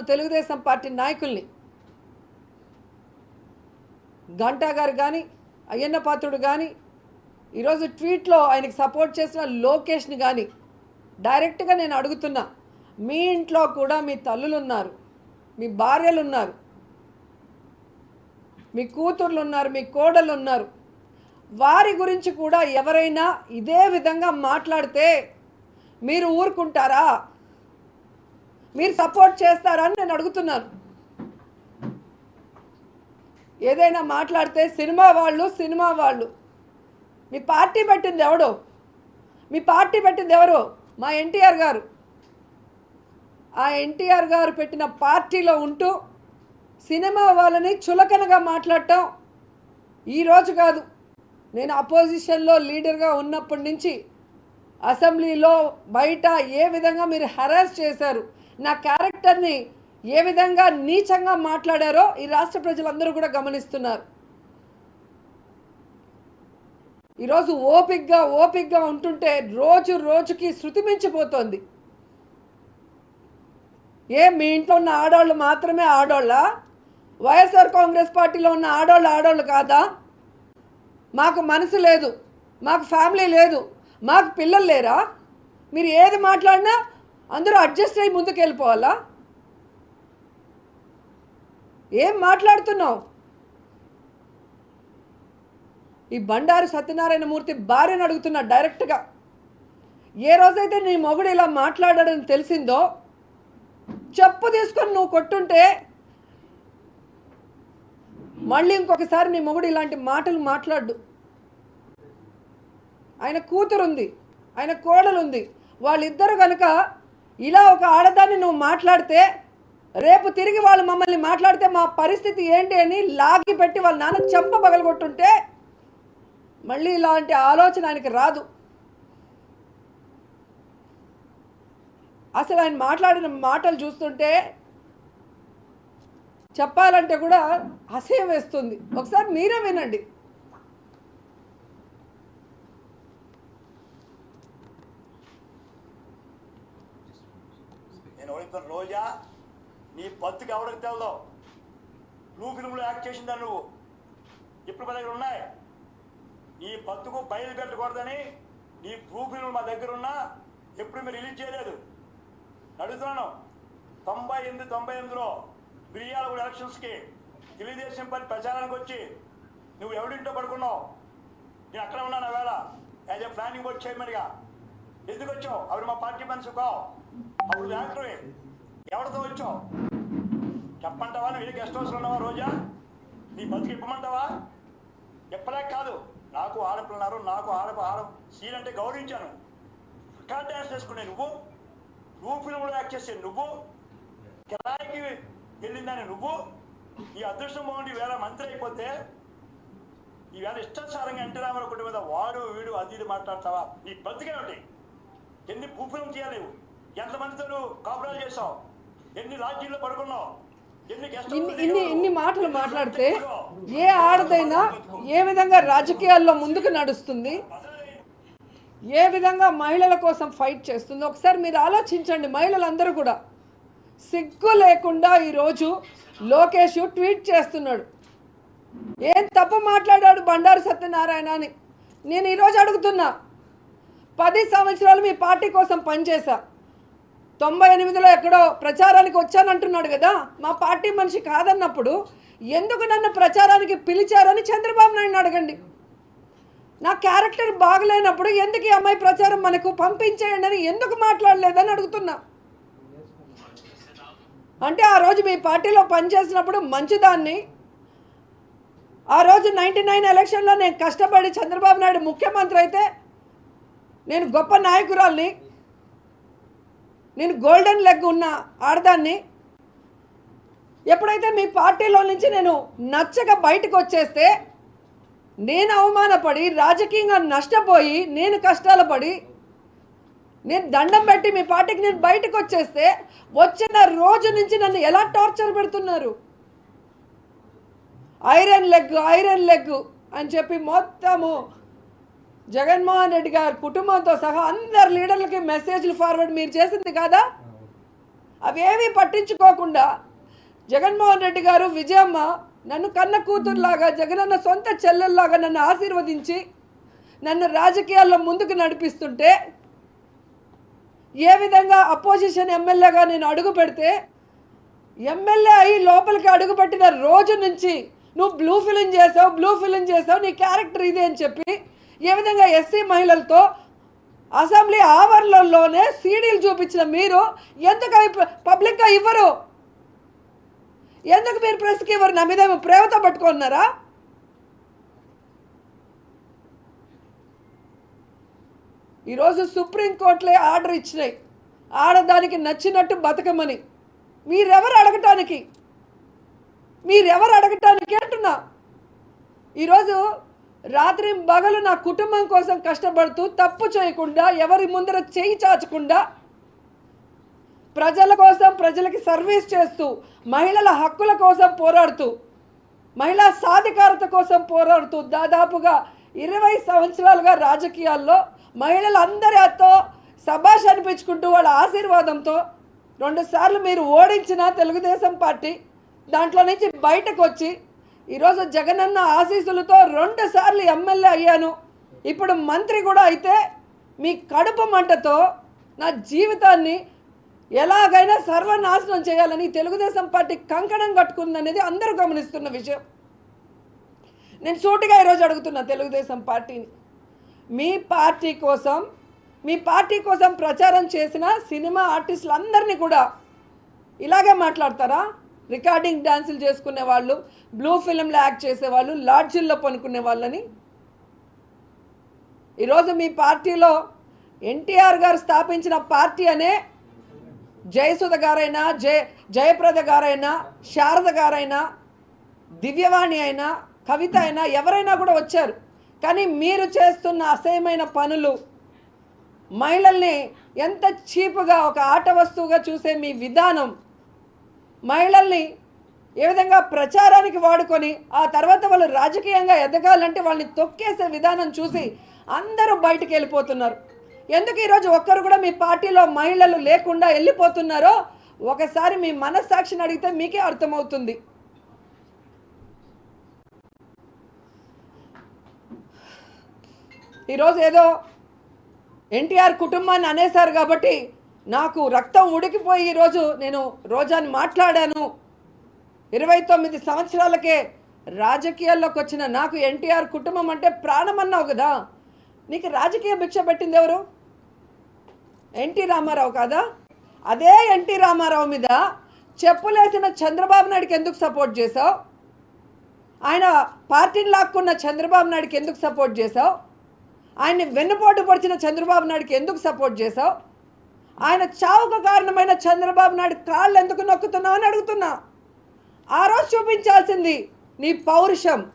Telugu Desam party నాయకుల్ని గంటా గారు కానీ అయ్యన్న పాత్రుడు కానీ ఈరోజు ట్వీట్లో ఆయనకి సపోర్ట్ చేసిన లోకేష్ని కానీ డైరెక్ట్గా నేను అడుగుతున్నా మీ ఇంట్లో కూడా మీ తల్లులు ఉన్నారు మీ భార్యలు ఉన్నారు మీ కూతుర్లు ఉన్నారు మీ కోడలు ఉన్నారు వారి గురించి కూడా ఎవరైనా ఇదే విధంగా మాట్లాడితే మీరు ఊరుకుంటారా? మీరు సపోర్ట్ చేస్తారని నేను అడుగుతున్నాను. ఏదైనా మాట్లాడితే సినిమా వాళ్ళు సినిమా వాళ్ళు. మీ పార్టీ పెట్టింది ఎవడో? మీ పార్టీ పెట్టింది ఎవరు? మా ఎన్టీఆర్ గారు. ఆ ఎన్టీఆర్ గారు పెట్టిన పార్టీలో ఉంటూ సినిమా వాళ్ళని చులకనగా మాట్లాడటం ఈరోజు కాదు. నేను అపోజిషన్లో లీడర్గా ఉన్నప్పటి నుంచి అసెంబ్లీలో బయట ఏ విధంగా మీరు హెరాస్ చేశారు? నా క్యారెక్టర్ని ఏ విధంగా నీచంగా మాట్లాడారో ఈ రాష్ట్ర ప్రజలందరూ కూడా గమనిస్తున్నారు. ఈరోజు ఓపిక్గా ఓపిక్గా ఉంటుంటే రోజు రోజుకి శృతి మించిపోతోంది. ఏ మీ ఇంట్లో ఉన్న ఆడవాళ్ళు మాత్రమే ఆడోళ్ళ? వైఎస్ఆర్ కాంగ్రెస్ పార్టీలో ఉన్న ఆడోళ్ళు ఆడోళ్ళు కాదా? మాకు మనసు లేదు మాకు ఫ్యామిలీ లేదు మాకు పిల్లలు లేరా? మీరు ఏది మాట్లాడినా అందరూ అడ్జస్ట్ అయ్యి ముందుకు వెళ్ళిపోవాలా ఏం మాట్లాడుతున్నావు? ఈ బండారు సత్యనారాయణ మూర్తి భార్యను అడుగుతున్నా డైరెక్ట్గా. ఏ రోజైతే నీ మొగుడు ఇలా మాట్లాడాడని తెలిసిందో చెప్పు తీసుకొని నువ్వు కొట్టుంటే మళ్ళీ ఇంకొకసారి నీ మొగుడు ఇలాంటి మాటలు మాట్లాడు. ఆయన కూతురుంది ఆయన కోడలుంది. వాళ్ళిద్దరు కనుక ఇలా ఒక ఆడదాన్ని నువ్వు మాట్లాడితే రేపు తిరిగి వాళ్ళు మమ్మల్ని మాట్లాడితే మా పరిస్థితి ఏంటి అని లాగి పెట్టి వాళ్ళ నాన్న చెంప పగలగొట్టుంటే మళ్ళీ ఇలాంటి ఆలోచన ఆయనకి రాదు. అసలు ఆయన మాట్లాడిన మాటలు చూస్తుంటే చెప్పాలంటే కూడా అసహ్యం వేస్తుంది. ఒకసారి మీరే వినండి. నేను రోజా నీ బతుకు ఎవరికి తెలదో? బ్లూ ఫిల్మ్లో యాక్ట్ చేసిందా నువ్వు? ఇప్పుడు మా దగ్గర ఉన్నాయి? నీ బతుకు బయలు పెట్టకూడదని నీ బ్లూ ఫిల్మ్ మా దగ్గర ఉన్నా ఎప్పుడు మీరు రిలీజ్ చేయలేదు. అడుగుతున్నాను తొంభై ఎనిమిది తొంభై ఎనిమిదిలో మిరియాలగూడ ఎలక్షన్స్కి తెలుగుదేశం పార్టీ ప్రచారానికి వచ్చి నువ్వు ఎవడింటో పడుకున్నావు? నేను అక్కడ ఉన్నాను వేళ. యాజ్ ఎ ప్లానింగ్ బోర్డ్ చైర్మన్గా. ఎందుకు వచ్చావు? అవి మా పార్టీ మనిషి కావు. అప్పుడు యాక్టరే ఎవరితో వచ్చావు? చెప్పంటావా నువ్వు ఏ గెస్ట్ హౌస్లో ఉన్నావా రోజా? నీ బతుకు ఇప్పమంటావా? చెప్పలేక కాదు. నాకు ఆడపిల్లన్నారు నాకు ఆడ ఆడ సీన్ అంటే గౌరవించాను. కార్ డ్యాన్స్ చేసుకునే నువ్వు? నువ్వు ఫిల్మ్లో యాక్ట్ చేసే నువ్వు? కిరాయికి వెళ్ళిందని నువ్వు? ఈ అదృష్టం బాగుండి వేళ మంత్రి అయిపోతే? ఈవేళ ఇష్టానుసారంగా ఎన్టీ రామారావు కుటుంబం మీద వాడు వీడు అది ఇది మాట్లాడతావా? నీ బతికేమిటి? ఎన్ని భూఫిలం తీయాలి నువ్వు ఎంతమందితో కాపురాలు చేసావు ఎన్ని లాడ్జీల్లో పడుకున్నావు? ఇన్ని ఇన్ని మాటలు మాట్లాడితే ఏ ఆడదైనా ఏ విధంగా రాజకీయాల్లో ముందుకు నడుస్తుంది? ఏ విధంగా మహిళల కోసం ఫైట్ చేస్తుందో ఒకసారి మీరు ఆలోచించండి మహిళలందరూ కూడా. సిగ్గు లేకుండా ఈరోజు లోకేష్ ట్వీట్ చేస్తున్నాడు. ఏం తప్పు మాట్లాడాడు బండారు సత్యనారాయణ అని. నేను ఈరోజు అడుగుతున్నా పది సంవత్సరాలు మీ పార్టీ కోసం పనిచేశా. తొంభై ఎనిమిదిలో ఎక్కడో ప్రచారానికి వచ్చానంటున్నాడు కదా మా పార్టీ మనిషి కాదన్నప్పుడు ఎందుకు నన్ను ప్రచారానికి పిలిచారని చంద్రబాబు నాయుడు అడగండి. నా క్యారెక్టర్ బాగలేనప్పుడు ఎందుకు ఈ అమ్మాయి ప్రచారం మనకు పంపించేయండి అని ఎందుకు మాట్లాడలేదని అడుగుతున్నా. అంటే ఆ రోజు మీ పార్టీలో పనిచేసినప్పుడు మంచిదాన్ని ఆ రోజు నైంటీ నైన్ ఎలక్షన్లో నేను కష్టపడి చంద్రబాబు నాయుడు ముఖ్యమంత్రి అయితే నేను గొప్ప నాయకురాల్ని. నేను గోల్డెన్ లెగ్ ఉన్న ఆడదాన్ని. ఎప్పుడైతే మీ పార్టీలో నుంచి నేను నచ్చక బయటకు వచ్చేస్తే నేను అవమానపడి రాజకీయంగా నష్టపోయి నేను కష్టాలు పడి నేను దండం పెట్టి మీ పార్టీకి నేను బయటకు వచ్చేస్తే వచ్చిన రోజు నుంచి నన్ను ఎలా టార్చర్ పెడుతున్నారు? ఐరన్ లెగ్ ఐరన్ లెగ్ అని చెప్పి మొత్తము జగన్మోహన్ రెడ్డి గారి కుటుంబంతో సహా అందరు లీడర్లకి మెసేజ్లు ఫార్వర్డ్ మీరు చేసింది కాదా? అవేమీ పట్టించుకోకుండా జగన్మోహన్ రెడ్డి గారు విజయమ్మ నన్ను కన్న కూతురులాగా జగనన్న సొంత చెల్లెల్లాగా నన్ను ఆశీర్వదించి నన్ను రాజకీయాల్లో ముందుకు నడిపిస్తుంటే ఏ విధంగా అపోజిషన్ ఎమ్మెల్యేగా నేను అడుగు పెడితే ఎమ్మెల్యే అయి లోపలికి అడుగుపెట్టిన రోజు నుంచి నువ్వు బ్లూ ఫిలిం చేసావు బ్లూ ఫిలిం చేసావు నీ క్యారెక్టర్ ఇదే అని చెప్పి ఏ విధంగా ఎస్సీ మహిళలతో అసెంబ్లీ ఆవరణలోనే సీడీలు చూపించిన మీరు ఎందుకు అవి పబ్లిక్గా ఇవ్వరు? ఎందుకు మీరు ప్రెస్కి ఇవ్వరు? నా మీద ఏమో ప్రేమతో పట్టుకున్నారా? ఈరోజు సుప్రీంకోర్టులే ఆర్డర్ ఇచ్చినాయి. ఆడదానికి నచ్చినట్టు బతకమని. మీరెవరు అడగటానికి? మీరెవరు అడగటానికి అంటున్నా? ఈరోజు రాత్రి పగలు నా కుటుంబం కోసం కష్టపడుతూ తప్పు చేయకుండా ఎవరి ముందర చేయి చాచకుండా ప్రజల కోసం ప్రజలకి సర్వీస్ చేస్తూ మహిళల హక్కుల కోసం పోరాడుతూ మహిళా సాధికారత కోసం పోరాడుతూ దాదాపుగా ఇరవై సంవత్సరాలుగా రాజకీయాల్లో మహిళలందరితో సభాష్ అనిపించుకుంటూ వాళ్ళ ఆశీర్వాదంతో రెండుసార్లు మీరు ఓడించిన తెలుగుదేశం పార్టీ దాంట్లో నుంచి బయటకు వచ్చి ఈరోజు జగనన్న ఆశీస్సులతో రెండు సార్లు ఎమ్మెల్యే అయ్యాను. ఇప్పుడు మంత్రి కూడా అయితే మీ కడుపు మంటతో నా జీవితాన్ని ఎలాగైనా సర్వనాశనం చేయాలని తెలుగుదేశం పార్టీ కంకణం కట్టుకుందనేది అందరూ గమనిస్తున్న విషయం. నేను సూటిగా ఈరోజు అడుగుతున్నా తెలుగుదేశం పార్టీని. మీ పార్టీ కోసం మీ పార్టీ కోసం ప్రచారం చేసిన సినిమా ఆర్టిస్టులందరినీ కూడా ఇలాగే మాట్లాడతారా? రికార్డింగ్ డాన్సులు చేసుకునే వాళ్ళు బ్లూ ఫిలింలో యాక్ట్ చేసేవాళ్ళు లాడ్జిల్లో పనుకునే వాళ్ళని. ఈరోజు మీ పార్టీలో ఎన్టీఆర్ గారు స్థాపించిన పార్టీ అనే జయసుధ గారైనా జయ జయప్రద గారైనా శారద గారైనా దివ్యవాణి అయినా కవిత అయినా ఎవరైనా కూడా వచ్చారు. కానీ మీరు చేస్తున్న అసహ్యమైన పనులు మహిళల్ని ఎంత చీపుగా ఒక ఆట వస్తువుగా చూసే మీ విధానం మహిళల్ని ఏ విధంగా ప్రచారానికి వాడుకొని ఆ తర్వాత వాళ్ళు రాజకీయంగా ఎదగాలంటే వాళ్ళని తొక్కేసే విధానం చూసి అందరూ బయటికి వెళ్ళిపోతున్నారు. ఎందుకు ఈరోజు ఒక్కరు కూడా మీ పార్టీలో మహిళలు లేకుండా వెళ్ళిపోతున్నారో ఒకసారి మీ మనస్సాక్షిని అడిగితే మీకే అర్థమవుతుంది. ఈరోజు ఏదో ఎన్టీఆర్ కుటుంబాన్ని అనేశారు కాబట్టి నాకు రక్తం ఉడికిపోయి ఈరోజు నేను రోజాని మాట్లాడాను. ఇరవై తొమ్మిది సంవత్సరాలకే రాజకీయాల్లోకి వచ్చిన నాకు ఎన్టీఆర్ కుటుంబం అంటే ప్రాణం అన్నావు కదా. నీకు రాజకీయ భిక్ష పెట్టింది ఎవరు? ఎన్టీ రామారావు కాదా? అదే ఎన్టీ రామారావు మీద చెప్పులేసిన చంద్రబాబు నాయుడికి ఎందుకు సపోర్ట్ చేసావు ఆయన పార్టీని లాక్కున్న చంద్రబాబు నాయుడికి ఎందుకు సపోర్ట్ చేసావు ఆయన్ని వెన్నుపోటు పొడిచిన చంద్రబాబు నాయుడికి ఎందుకు సపోర్ట్ చేసావు ఆయన చావుకు కారణమైన చంద్రబాబు నాయుడు కాళ్ళు ఎందుకు నొక్కుతున్నావు అని అడుగుతున్నా. ఆ రోజు చూపించాల్సింది నీ పౌరుషం.